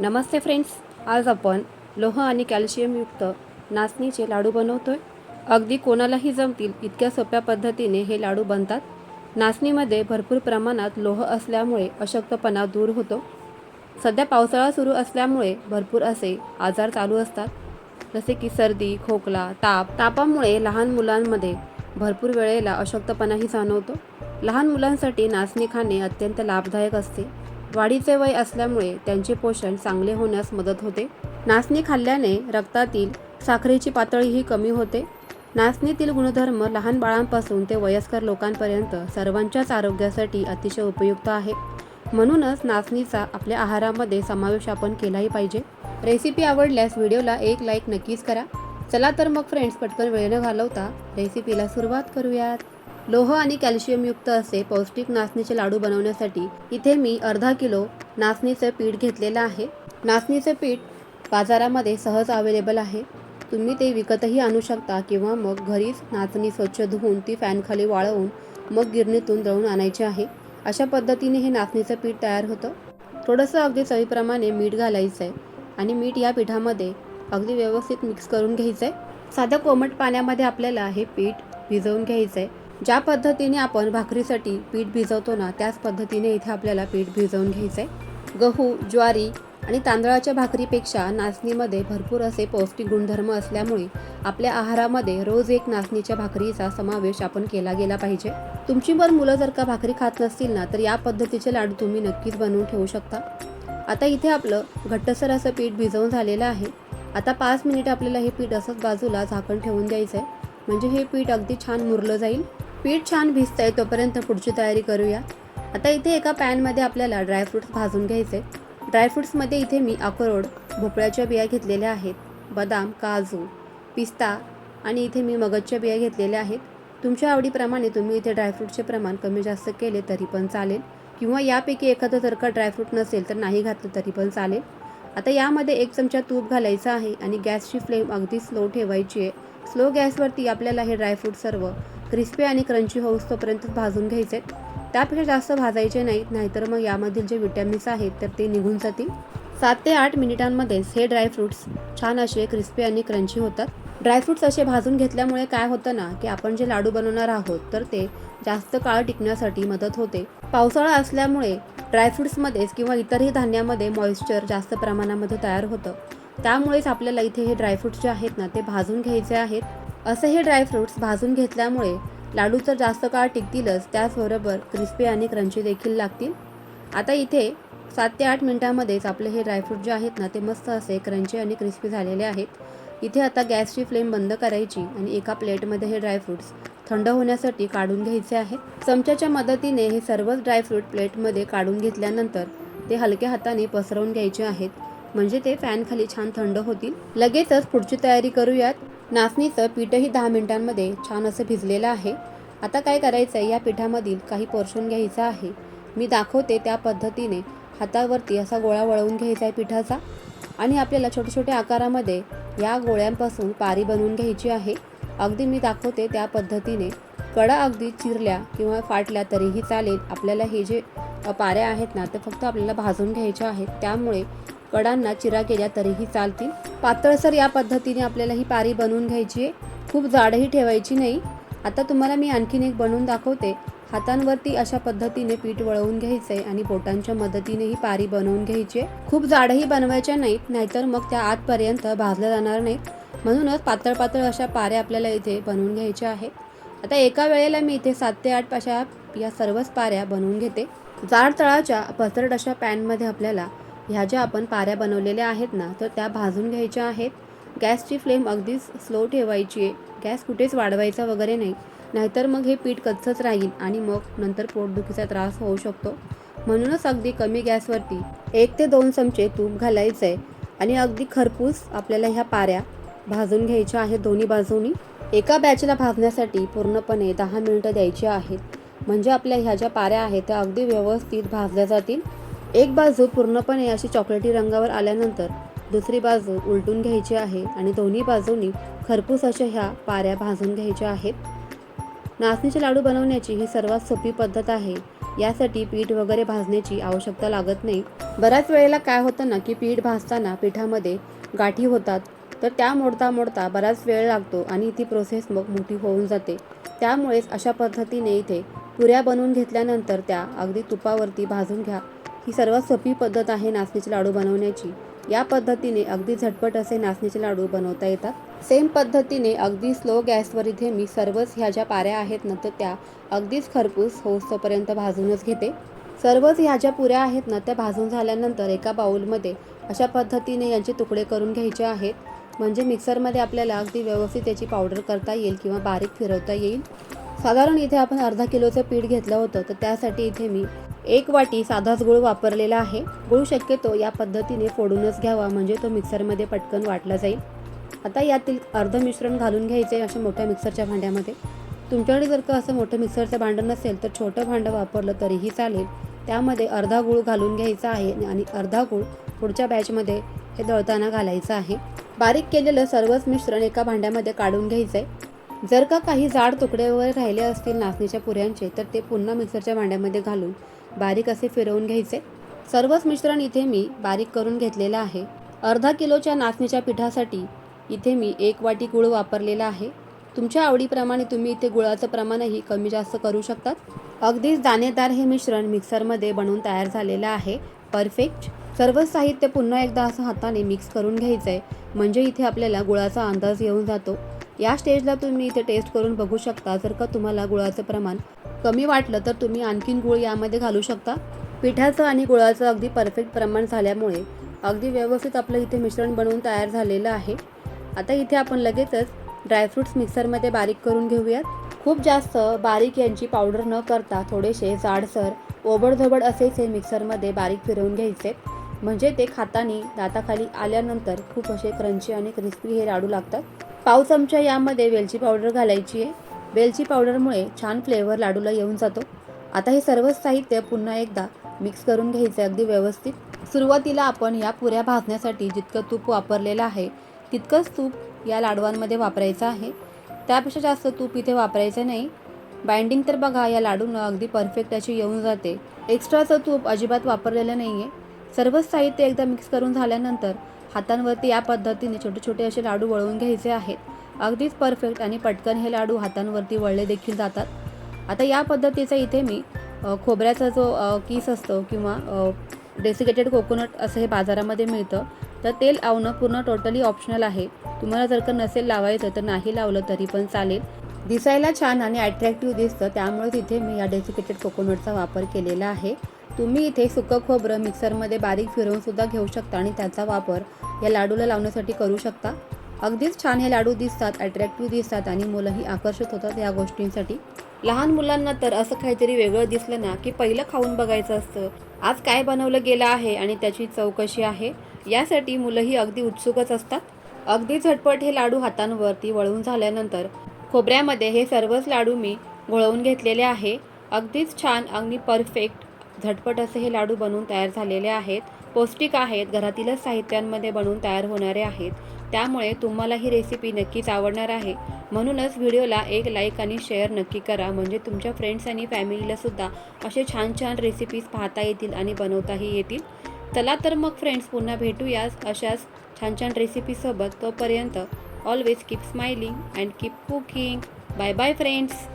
नमस्ते friends आज आपण लोह आणि कॅल्शियमयुक्त नाचणीचे लाडू बनवतोय. अगदी कोणालाही जमतील इतक्या सोप्या पद्धतीने हे लाडू बनतात. नाचणीमध्ये भरपूर प्रमाणात लोह असल्यामुळे अशक्तपणा दूर होतो. सध्या पावसाळा सुरू असल्यामुळे भरपूर असे आजार चालू असतात. जसे की सर्दी खोकला ताप. तापामुळे लहान मुलांमध्ये भरपूर वेळेला अशक्तपणाही जाणवतो. लहान मुलांसाठी नाचणी खाणे अत्यंत लाभदायक असते. वाढीचे वय असल्यामुळे त्यांचे पोषण चांगले होण्यास मदत होते. नाचणी खाल्ल्याने रक्तातील साखरेची पातळीही कमी होते. नाचणीतील गुणधर्म लहान बाळांपासून ते वयस्कर लोकांपर्यंत सर्वांच्याच आरोग्यासाठी अतिशय उपयुक्त आहे. म्हणूनच नाचणीचा आपल्या आहारामध्ये समावेश आपण केलाही पाहिजे. रेसिपी आवडल्यास व्हिडिओला एक लाईक नक्कीच करा. चला तर मग फ्रेंड्स पटकन वेळ न घालवता रेसिपीला सुरुवात करूयात. लोह आणि कॅल्शियमयुक्त असे पौष्टिक नाचणीचे लाडू बनवण्यासाठी इथे मी अर्धा किलो नाचणीचं पीठ घेतलेलं आहे. नाचणीचं पीठ बाजारामध्ये सहज अवेलेबल आहे. तुम्ही ते विकतही आणू शकता किंवा मग घरीच नाचणी स्वच्छ धुवून ती फॅनखाली वाळवून मग गिरणीतून दळून आणायची आहे. अशा पद्धतीने हे नाचणीचं पीठ तयार होतं. थोडंसं अगदी चवीप्रमाणे मीठ घालायचं आहे आणि मीठ या पिठामध्ये अगदी व्यवस्थित मिक्स करून घ्यायचं आहे साध्या कोमट पाण्यामध्ये आपल्याला हे पीठ भिजवून घ्यायचं आहे ज्या पद्धतीने आपण भाकरीसाठी पीठ भिजवतो ना त्याच पद्धतीने इथे आपल्याला पीठ भिजवून घ्यायचं आहे गहू ज्वारी आणि तांदळाच्या भाकरीपेक्षा नाचणीमध्ये भरपूर असे पौष्टिक गुणधर्म असल्यामुळे आपल्या आहारामध्ये रोज एक नाचणीच्या भाकरीचा समावेश आपण केला गेला पाहिजे. तुमची पण मुलं जर का भाकरी खात नसतील ना तर या पद्धतीचे लाडू तुम्ही नक्कीच बनवून ठेवू शकता. आता इथे आपलं घट्टसर असं पीठ भिजवून झालेलं आहे. आता पाच मिनिट आपल्याला हे पीठ असंच बाजूला झाकण ठेवून द्यायचं आहे म्हणजे हे पीठ अगदी छान मुरलं जाईल. पीठ छान भिजतं आहे तोपर्यंत पुढची तयारी करूया. आता इथे एका पॅनमध्ये आपल्याला ड्रायफ्रुट्स भाजून घ्यायचे. ड्रायफ्रुट्समध्ये इथे मी अक्रोड भोपळ्याच्या बिया घेतलेल्या आहेत बदाम काजू पिस्ता आणि इथे मी मगजच्या बिया घेतलेल्या आहेत. तुमच्या आवडीप्रमाणे तुम्ही इथे ड्रायफ्रूटचे प्रमाण कमी जास्त केले तरी पण चालेल. किंवा यापैकी एखादं जर का ड्रायफ्रूट नसेल तर नाही घातलं तरी पण चालेल. आता यामध्ये एक चमचा तूप घालायचं आहे आणि गॅसची फ्लेम अगदी स्लो ठेवायची आहे. स्लो गॅसवरती आपल्याला हे ड्रायफ्रूट सर्व क्रिस्पी आणि क्रंची होऊस तोपर्यंत भाजून घ्यायचे. आहेत. त्यापेक्षा जास्त भाजायचे नाहीत नाहीतर मग यामधील जे विटॅमिन्स आहेत तर ते निघून जातील. सात ते आठ मिनिटांमध्येच हे ड्रायफ्रुट्स छान असे क्रिस्पी आणि क्रंची होतात. ड्रायफ्रुट्स असे भाजून घेतल्यामुळे काय होतं ना की आपण जे लाडू बनवणार आहोत तर ते जास्त काळ टिकण्यासाठी मदत होते. पावसाळा असल्यामुळे ड्रायफ्रुट्समध्येच किंवा इतरही धान्यामध्ये मॉइश्चर जास्त प्रमाणामध्ये तयार होतं. त्यामुळेच आपल्याला इथे हे ड्रायफ्रुट्स जे आहेत ना ते भाजून घ्यायचे आहेत. असे हे ड्रायफ्रुट्स भाजून घेतल्यामुळे लाडू तर जास्त काळ टिकतीलच त्याचबरोबर क्रिस्पी आणि क्रंची देखील लागतील. आता इथे सात ते आठ मिनिटांमध्येच आपले हे ड्रायफ्रूट जे आहेत ना ते मस्त असे क्रंची आणि क्रिस्पी झालेले आहेत. इथे आता गॅसची फ्लेम बंद करायची आणि एका प्लेटमध्ये हे ड्रायफ्रुट्स थंड होण्यासाठी काढून घ्यायचे आहेत. चमच्याच्या मदतीने हे सर्वच ड्रायफ्रूट प्लेटमध्ये काढून घेतल्यानंतर ते हलक्या हाताने पसरवून घ्यायचे आहेत. म्हणजे ते फॅनखाली छान थंड होतील. लगेचच पुढची तयारी करूयात. नाचणीचं पीठही दहा मिनिटांमध्ये छान असं भिजलेलं आहे. आता काय करायचं आहे या पिठामधील काही पोर्शन घ्यायचं आहे. मी दाखवते त्या पद्धतीने हातावरती असा गोळा वळवून घ्यायचा आहे पिठाचा. आणि आपल्याला छोट्या छोट्या आकारामध्ये या गोळ्यांपासून पारी बनवून घ्यायची आहे. अगदी मी दाखवते त्या पद्धतीने. कडा अगदी चिरल्या किंवा फाटल्या तरीही चालेल. आपल्याला हे जे पाऱ्या आहेत ना ते फक्त आपल्याला भाजून घ्यायच्या आहेत. त्यामुळे कडांना चिरा केल्या तरीही चालतील. पातळसर या पद्धतीने आपल्याला ही पारी बनवून घ्यायची आहे. खूप जाडही ठेवायची नाही. आता तुम्हाला मी आणखीन एक बनवून दाखवते. हातांवरती अशा पद्धतीने पीठ वळवून घ्यायचे आणि बोटांच्या मदतीने ही पारी बनवून घ्यायची आहे. खूप जाडही बनवायच्या नाहीत नाहीतर मग त्या आतपर्यंत भाजल्या जाणार नाहीत. म्हणूनच पातळ पातळ अशा पाऱ्या आपल्याला इथे बनवून घ्यायच्या आहेत. आता एका वेळेला मी इथे सात ते आठ अशा या सर्वच पाऱ्या बनवून घेते. जाड तळाच्या पसरट अशा पॅनमध्ये आपल्याला ह्या ज्या आपण पाऱ्या बनवलेल्या आहेत ना तर त्या भाजून घ्यायच्या आहेत. गॅसची फ्लेम अगदीच स्लो ठेवायची आहे. गॅस कुठेच वाढवायचा वगैरे नाही. नाहीतर मग हे पीठ कच्चंच राहील आणि मग नंतर पोटदुखीचा त्रास होऊ शकतो. म्हणूनच अगदी कमी गॅसवरती एक ते दोन चमचे तूप घालायचं आहे आणि अगदी खरपूस आपल्याला ह्या पाऱ्या भाजून घ्यायच्या आहेत दोन्ही बाजूनी. एका बॅचला भाजण्यासाठी पूर्णपणे दहा मिनिटं द्यायची आहेत. म्हणजे आपल्या ह्या ज्या पाऱ्या आहेत त्या अगदी व्यवस्थित भाजल्या जातील. एक बाजू पूर्णपणे अशी चॉकलेटी रंगावर आल्यानंतर दुसरी बाजू उलटून घ्यायची आहे आणि दोन्ही बाजूनी खरपूस अशा ह्या पाऱ्या भाजून घ्यायच्या आहेत. नाचणीचे लाडू बनवण्याची ही सर्वात सोपी पद्धत आहे. यासाठी पीठ वगैरे भाजण्याची आवश्यकता लागत नाही. बऱ्याच वेळेला काय होतं ना की पीठ भाजताना पिठामध्ये गाठी होतात. तर त्या मोडता मोडता बराच वेळ लागतो आणि ती प्रोसेस मग मोठी होऊन जाते. त्यामुळेच अशा पद्धतीने इथे पुऱ्या बनवून घेतल्यानंतर त्या अगदी तुपावरती भाजून घ्या. ही सर्वात सोपी पद्धत आहे नाचणीचे लाडू बनवण्याची. या पद्धतीने अगदी झटपट असे नाचणीचे लाडू बनवता येतात. सेम पद्धतीने अगदी स्लो गॅसवर इथे मी सर्वच ह्या ज्या पाऱ्या आहेत ना तर त्या अगदीच खरपूस होस्तोपर्यंत भाजूनच घेते. सर्वच ह्या ज्या पुऱ्या आहेत ना त्या भाजून झाल्यानंतर एका बाऊलमध्ये अशा पद्धतीने यांचे तुकडे करून घ्यायचे आहेत. म्हणजे मिक्सरमध्ये आपल्याला अगदी व्यवस्थित याची पावडर करता येईल किंवा बारीक फिरवता येईल. साधारण इथे आपण अर्धा किलोचं पीठ घेतलं होतं तर त्यासाठी इथे मी एक वाटी साधाच गुळ वापरलेला आहे. गुळ शक्यतो या पद्धतीने फोडूनच घ्यावा म्हणजे तो मिक्सरमध्ये पटकन वाटला जाईल. आता यातील अर्ध मिश्रण घालून घ्यायचे आहे अशा मोठ्या मिक्सरच्या भांड्यामध्ये. तुमच्याकडे जर का असं मोठं मिक्सरचं भांडं नसेल तर छोटं भांडं वापरलं तरीही चालेल. त्यामध्ये अर्धा गूळ घालून घ्यायचा आहे आणि अर्धा गूळ पुढच्या बॅचमध्ये हे दळताना घालायचं आहे. बारीक केलेलं सर्वच मिश्रण एका भांड्यामध्ये काढून घ्यायचं आहे जर का काही जाड तुकडे वगैरे राहिले असतील नाचणीच्या पुऱ्यांचे तर ते पुन्हा मिक्सरच्या भांड्यामध्ये घालून बारीक असे फिरवून घ्यायचे. सर्वच मिश्रण इथे मी बारीक करून घेतलेलं आहे. अर्धा किलोच्या नाचणीच्या पिठासाठी इथे मी एक वाटी गुळ वापरलेला आहे. तुमच्या आवडीप्रमाणे तुम्ही इथे गुळाचं प्रमाणही कमी जास्त करू शकतात. अगदीच दाणेदार हे मिश्रण मिक्सरमध्ये बनवून तयार झालेलं आहे. परफेक्ट. सर्व साहित्य पुन्हा एकदा असं हाताने मिक्स करून घ्यायचं आहे म्हणजे इथे आपल्याला गुळाचा अंदाज येऊन जातो. या स्टेजला तुम्ही इथे टेस्ट करून बघू शकता. जर का तुम्हाला गुळाचं प्रमाण कमी वाटलं तर तुम्ही आणखीन गुळ यामध्ये घालू शकता. पिठाचं आणि गुळाचं अगदी परफेक्ट प्रमाण झाल्यामुळे अगदी व्यवस्थित आपलं इथे मिश्रण बनवून तयार झालेलं आहे. आता इथे आपण लगेचच ड्रायफ्रूट्स मिक्सरमध्ये बारीक करून घेऊयात. खूप जास्त बारीक यांची पावडर न करता थोडेसे जाडसर ओबडधोबड असेच हे मिक्सरमध्ये बारीक फिरवून घ्यायचे. म्हणजे ते खातानी दाताखाली आल्यानंतर खूप असे क्रंची आणि क्रिस्पी हे लाडू लागतात. पाव चमचा यामध्ये वेलची पावडर घालायची आहे. वेलची पावडरमुळे छान फ्लेवर लाडूला येऊन जातो. आता हे सर्वच साहित्य पुन्हा एकदा मिक्स करून घ्यायचं आहे अगदी व्यवस्थित. सुरुवातीला आपण या पुऱ्या भाजण्यासाठी जितकं तूप वापरलेलं आहे तितकंच तूप या लाडवांमध्ये वापरायचं आहे. त्यापेक्षा जास्त तूप इथे वापरायचं नाही. बाइंडिंग तर बघा या लाडूंना अगदी परफेक्ट अशी येऊन जाते. एक्स्ट्राचं तूप अजिबात वापरलेलं नाही आहे सर्वच साहित्य एकदा मिक्स करून झाल्यानंतर हातांवरती या पद्धतीने छोटे छोटे असे लाडू वळवून घ्यायचे आहेत. अगदीच परफेक्ट आणि पटकन हे लाडू हातांवरती वळले देखील जातात. आता या पद्धतीचा इथे मी खोबऱ्याचा जो किस असतो किंवा डेसिकेटेड कोकोनट असं हे बाजारामध्ये मिळतं. तर तेल लावणं पूर्ण टोटली ऑप्शनल आहे. तुम्हाला जर का नसेल लावायचं तर नाही लावलं तरी पण चालेल. दिसायला छान आणि अट्रॅक्टिव्ह दिसतं. त्यामुळे तिथे मी या डेसिकेटेड कोकोनटचा वापर केलेला आहे. तुम्ही इथे सुकं खोबरं मिक्सरमध्ये बारीक फिरवूनसुद्धा घेऊ शकता आणि त्याचा वापर या लाडूला लावण्यासाठी करू शकता. अगदीच छान हे लाडू दिसतात अट्रॅक्टिव्ह दिसतात आणि मुलंही आकर्षित होतात या गोष्टींसाठी. लहान मुलांना तर असं काहीतरी वेगळं दिसलं ना की पहिलं खाऊन बघायचं असतं. आज काय बनवलं गेलं आहे आणि त्याची चौकशी आहे? यासाठी मुलंही अगदी उत्सुकच असतात. अगदी झटपट हे लाडू हातांवरती वळवून झाल्यानंतर खोबऱ्यामध्ये हे सर्वच लाडू मी घोळवून घेतलेले आहे. अगदीच छान अगदी परफेक्ट झटपट असे हे लाडू बनवून तयार झालेले आहेत. पौष्टिक आहेत घरातीलच साहित्यांमध्ये बनवून तयार होणारे आहेत. त्यामुळे तुम्हाला ही रेसिपी नक्कीच आवडणार आहे. म्हणूनच व्हिडिओला एक लाईक आणि शेअर नक्की करा. म्हणजे तुमच्या फ्रेंड्स आणि फॅमिलीलासुद्धा असे छान छान रेसिपीज पाहता येतील आणि बनवताही येतील. चला तर मग फ्रेंड्स पुन्हा भेटूयाच अशाच छान छान रेसिपीसोबत तोपर्यंत always keep smiling and keep cooking bye bye friends